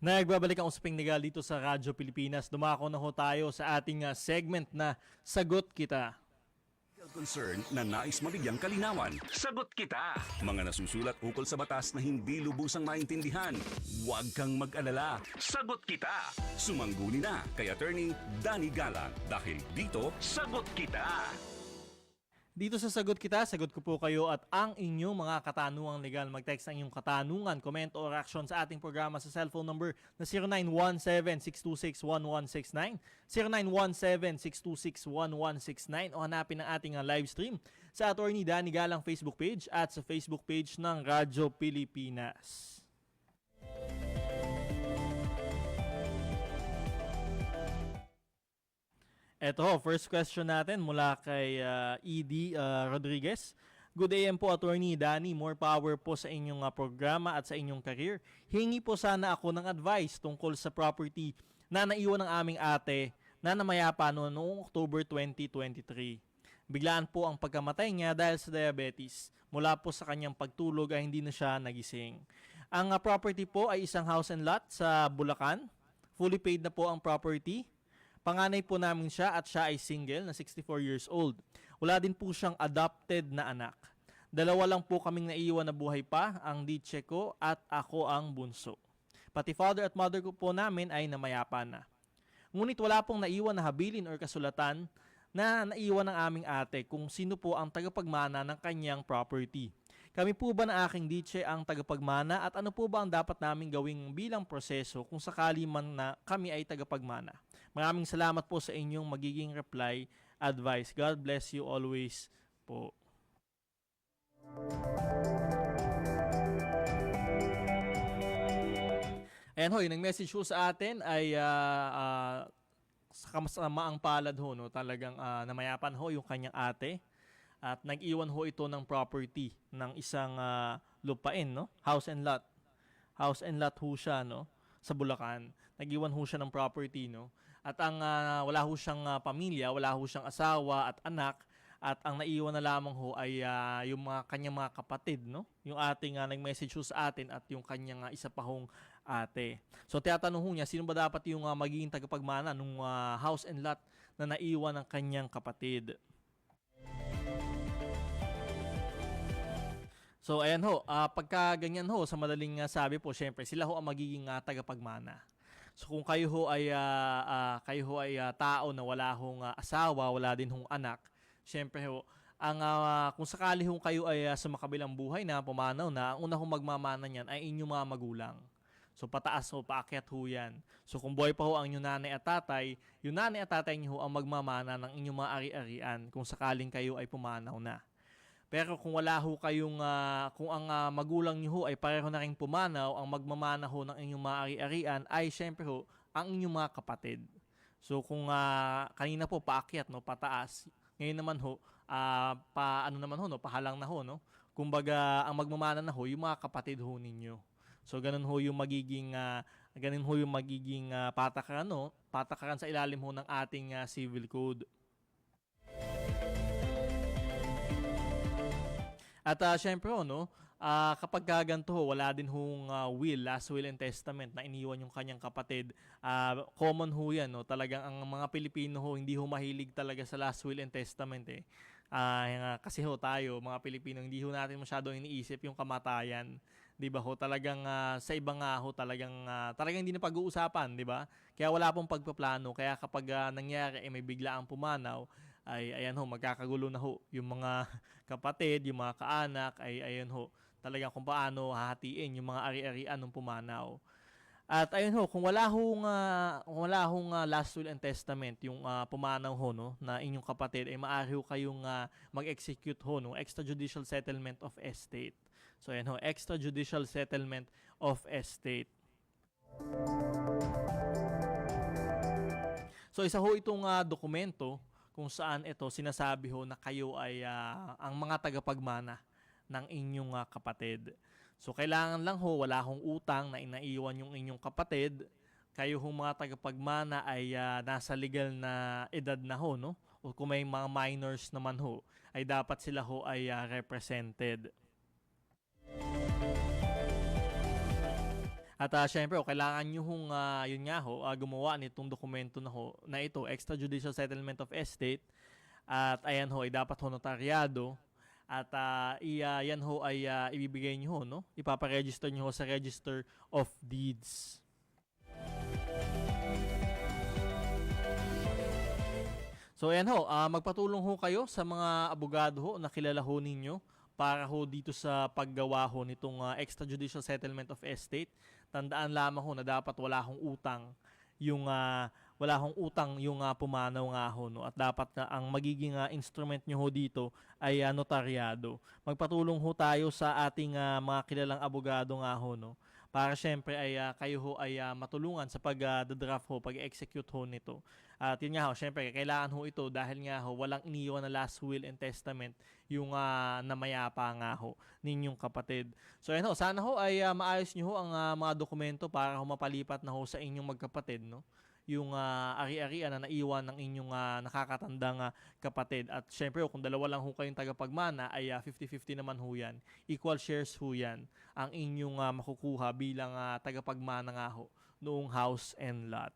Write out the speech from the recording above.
Nagbabalik ang usaping legal dito sa Radyo Pilipinas. Dumako na ho tayo sa ating ah, segment na Sagot Kita. Legal concern na nais mabigyang kalinawan. Sagot kita! Mga nasusulat ukol sa batas na hindi lubusang maintindihan. Huwag kang mag-alala. Sagot kita! Sumangguni na kay Attorney Danny Galang dahil dito, Sagot Kita! Dito sa Sagot Kita, sagot ko po kayo at ang inyong mga katanungang legal. Mag-text ang inyong katanungan, comment or action sa ating programa sa cellphone number na 0917-626-1169, 0917-626-1169 o hanapin ang ating ah, live stream sa Attorney Danny Galang Facebook page at sa Facebook page ng Radyo Pilipinas. Eto ho, first question natin mula kay uh, ED uh, Rodriguez. Good AM po, Attorney Danny. More power po sa inyong uh, programa at sa inyong career. Hingi po sana ako ng advice tungkol sa property na naiwan ng aming ate na namayapa noon noong October 2023. Biglaan po ang pagkamatay niya dahil sa diabetes. Mula po sa kanyang pagtulog ay hindi na siya nagising. Ang uh, property po ay isang house and lot sa Bulacan. Fully paid na po ang property. Panganay po namin siya at siya ay single na 64 years old. Wala din po siyang adopted na anak. Dalawa lang po kaming naiiwan na buhay pa, ang ditche ko at ako ang bunso. Pati father at mother ko po namin ay namayapa na. Ngunit wala pong naiwan na habilin or kasulatan na naiwan ng aming ate kung sino po ang tagapagmana ng kanyang property. Kami po ba na aking ditche ang tagapagmana at ano po ba ang dapat naming gawing bilang proseso kung sakali man na kami ay tagapagmana? Maraming salamat po sa inyong magiging reply advice. God bless you always po. Ayan ho, yung nag-message ho sa atin ay ah, ah, sa kamasamaang palad ho, no? talagang ah, namayapan ho yung kanyang ate at nag-iwan ho ito ng property ng isang ah, lupain, no? house and lot. House and lot ho siya no? sa Bulacan. Nag-iwan ho siya ng property. No? At ang ah, wala ho siyang ah, pamilya, wala ho siyang asawa at anak at ang naiwan na lamang ho ay ah, yung mga kanyang mga kapatid, no? Yung ating ah, nag-message ho sa atin at yung kanyang ah, isa pa hong ate. So tinatanong ho niya, sino ba dapat yung ah, magiging tagapagmana nung ah, house and lot na naiwan ng kanyang kapatid? So ayan ho, ah, pagka ganyan ho, sa madaling ah, sabi po, syempre sila ho ang magiging ah, tagapagmana. So kung kayo ho ay ah, ah, kayo ho ay ah, tao na wala hong ah, asawa, wala din hong anak, syempre ho, ang ah, kung sakali ho kayo ay ah, sa makabilang buhay na pumanaw na, ang una hong magmamana niyan ay inyong mga magulang. So pataas ho, paakyat ho yan. So kung buhay pa ho ang inyong nanay at tatay, yung nanay at tatay niyo ho ang magmamana ng inyong mga ari-arian kung sakaling kayo ay pumanaw na. Pero kung wala ho kayong, ah, kung ang ah, magulang niyo ho ay pareho na rin pumanaw, ang magmamana ho ng inyong mga ari-arian ay syempre ho, ang inyong mga kapatid. So kung ah, kanina po paakyat, no, pataas, ngayon naman ho, ah, pa ano naman ho, no, pahalang na ho, no. Kumbaga, ang magmamana na ho, yung mga kapatid ho ninyo. So ganun ho yung magiging ah, ganun ho yung magiging ah, patakaran no, patakaran sa ilalim ho ng ating ah, civil code. At uh, syempre ho, no, ah, kapag ka ganito ho, wala din hong ah, will, last will and testament na iniwan yung kanyang kapatid. Ah, common ho yan, no? talagang ang mga Pilipino ho, hindi ho mahilig talaga sa last will and testament eh. Ah, kasi ho tayo, mga Pilipino, hindi ho natin masyadong iniisip yung kamatayan. 'Di ba ho? Talagang ah, sa iba nga ho, talagang ah, talagang hindi na pag-uusapan, 'di ba? Kaya wala pong pagpaplano. Kaya kapag ah, nangyari eh, may biglaang pumanaw, ay ayan ho, magkakagulo na ho yung mga kapatid, yung mga kaanak, ay ayan ho, talagang kung paano hahatiin yung mga ari-arian ng pumanaw. At ayun ho, kung wala hong, ah, kung wala hong ah, last will and testament, yung ah, pumanaw ho, no, na inyong kapatid, ay maaari ho kayong ah, mag-execute ho, no, extrajudicial settlement of estate. So ayan ho, extrajudicial settlement of estate. So isa ho itong ah, dokumento kung saan ito sinasabi ho na kayo ay ah, ang mga tagapagmana ng inyong ah, kapatid. So kailangan lang ho wala hong utang na inaiwan yung inyong kapatid. Kayo hong mga tagapagmana ay ah, nasa legal na edad na ho, no? O kung may mga minors naman ho, ay dapat sila ho ay ah, represented. At ah, syempre, oh, kailangan nyo hong, ah, yun nga ho, ah, gumawa nitong dokumento na, ho, na ito, extrajudicial settlement of estate. At ayan ho, ay dapat ho notaryado. At ah, i, ah, yan ho ay ah, ibibigay nyo ho, no? Ipaparegister nyo ho sa Register of Deeds. So ayan ho, ah, magpatulong ho kayo sa mga abogado ho na kilala ho ninyo para ho dito sa paggawa ho nitong ah, extrajudicial settlement of estate. Tandaan lamang ho na dapat wala hong utang yung ah, wala hong utang yung ah, pumanaw nga ho no at dapat na ang magiging ah, instrument nyo ho dito ay ah, notaryado. Magpatulong ho tayo sa ating ah, mga kilalang abogado nga ho no para syempre ay ah, kayo ho ay ah, matulungan sa pag-draft ho, pag-execute ho nito. At yun nga ho, syempre kailangan ho ito dahil nga ho walang iniwan na last will and testament yung ah, namayapa nga ho ninyong kapatid. So ayun ho, sana ho ay ah, maayos nyo ho ang ah, mga dokumento para ho mapalipat na ho sa inyong magkapatid, no? Yung ah, ari-arian na naiwan ng inyong ah, nakakatandang ah, kapatid. At syempre, kung dalawa lang ho kayong tagapagmana, ay ah, 50-50 naman ho yan. Equal shares ho yan ang inyong ah, makukuha bilang ah, tagapagmana nga ho noong house and lot.